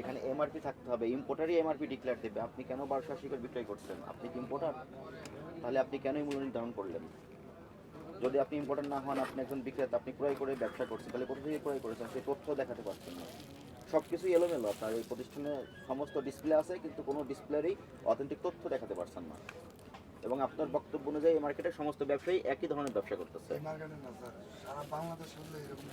এখানে এমআরপি থাকতে হবে। ইম্পোর্টারই এমআরপি ডিক্লেয়ার দেবে। আপনি কেন বারোশো আশি করে বিক্রয় করছেন? আপনি কি ইম্পোর্টার তাহলে আপনি কেনই মূল্য নির্ধারণ করলেন? যদি আপনি ইম্পোর্টার না হন, আপনি একজন বিক্রেতা, আপনি ক্রয় করে ব্যবসা করছেন, তাহলে কোথা থেকে ক্রয় করেছেন? সেই তথ্য দেখাতে পারছেন না। সব কিছুই এলোমেলো। আপনার এই প্রতিষ্ঠানে সমস্ত ডিসপ্লে আছে, কিন্তু কোনো ডিসপ্লেরই অথেন্টিক তথ্য দেখাতে পারছেন না। এবং আপনার বক্তব্য অনুযায়ী এই মার্কেটে সমস্ত ব্যবসায়ী একই ধরনের ব্যবসা করতেছে। এই মার্কেটে না স্যার সারা বাংলাদেশ হলে এরকম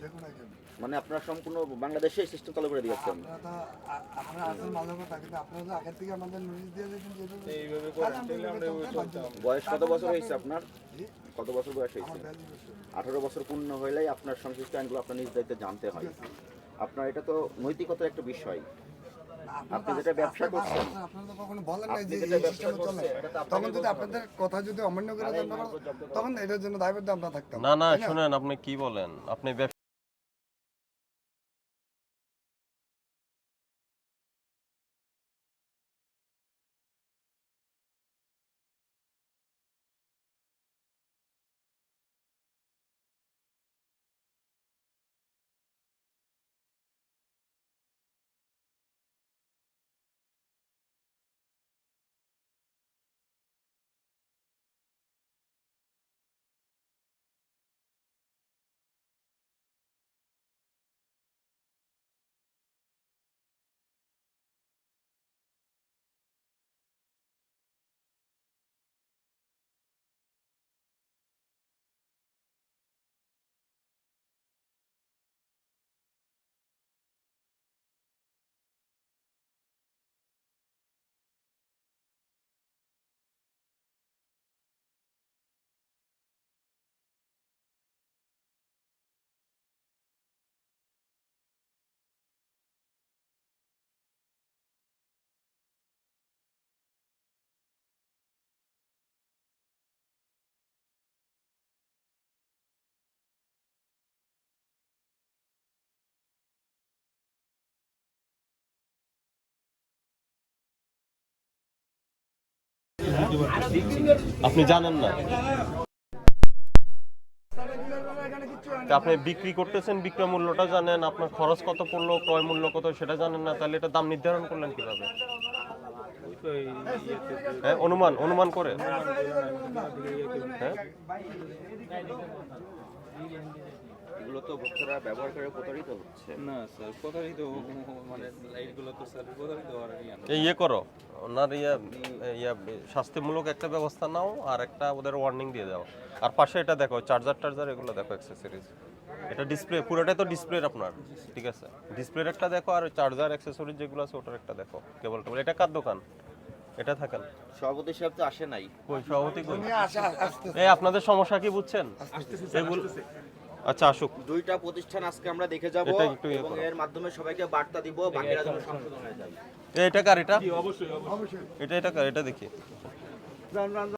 যে কোনো? একজন মানে আপনারা সম্পূর্ণ বাংলাদেশে সিস্টেম চালু করে দিয়েছেন। আপনারা তো আ- আপনারা আছেন ভালো কথা কিন্তু আপনারা তো আগের থেকে আমাদের নোটিশ দিয়ে দিয়েছেন যে এভাবে- এইভাবে তাহলে করেন, আমরা তাহলে আমরা এভাবে ওই চলতে চলতাম। পারতাম। বয়স কত বছর হয়েছে আপনার? কত বছর বয়স হয়েছে? আঠারো বছর পূর্ণ হলেই আপনার সংশ্লিষ্ট আইনগুলো আপনার নিজ দায়িত্বে জানতে হয়। আপনার এটা তো নৈতিকতার একটা বিষয়। আপনি যেটা ব্যবসা করছেন, আপনারা তো কখনো বলেন নাই যে এই সিস্টেমে চলে। করছেন, এটা তো আপনাকে তখন যদি আপনাদের কথা যদি অমান্য দেন করা তখন এটার জন্য দায়বদ্ধ আমরা থাকতাম। না না শুনেন আপনি কি বলেন? আপনি আপনি জানেন না। আপনি বিক্রি করতেছেন, বিক্রয় মূল্যটা জানেন, আপনার খরচ কত পড়ল, ক্রয় মূল্য কত, সেটা জানেন না, তাহলে এটা দাম নির্ধারণ করলেন কীভাবে? হ্যাঁ অনুমান অনুমান করে। হ্যাঁ? এগুলো তো ভোক্তারা ব্যবহার করে প্রতারিত হচ্ছে। না স্যার প্রতারিত মানে লাইটগুলো তো স্যার প্রতারিত হওয়ার ইয়ে এই ইয়ে করো ওনার ইয়ে ইয়ে শাস্তিমূলক একটা ব্যবস্থা নাও আর একটা ওদের ওয়ার্নিং দিয়ে দাও। আর পাশে এটা দেখো চার্জার টার্জার এগুলো দেখো অ্যাক্সেসরিজ এটা ডিসপ্লে পুরোটাই তো ডিসপ্লের আপনার ঠিক আছে? ডিসপ্লের একটা দেখো আর চার্জার অ্যাক্সেসরিজ যেগুলো আছে ওটার একটা দেখো কেবল টেবল এটা কার দোকান? এটা থাকেন। সভাপতি সাহেব তো আসে নাই। কই সভাপতি কই? এই আপনাদের সমস্যা কি বুঝছেন? এগুলো আচ্ছা আসুক। দুইটা প্রতিষ্ঠান আজকে আমরা দেখে যাব ইয়ে এবং এর মাধ্যমে সবাইকে বার্তা দিব বাকিরা যেন সংশোধন হয়ে যায়। এটা কার এটা? অবশ্যই এটা এটা কার? এটা দেখি।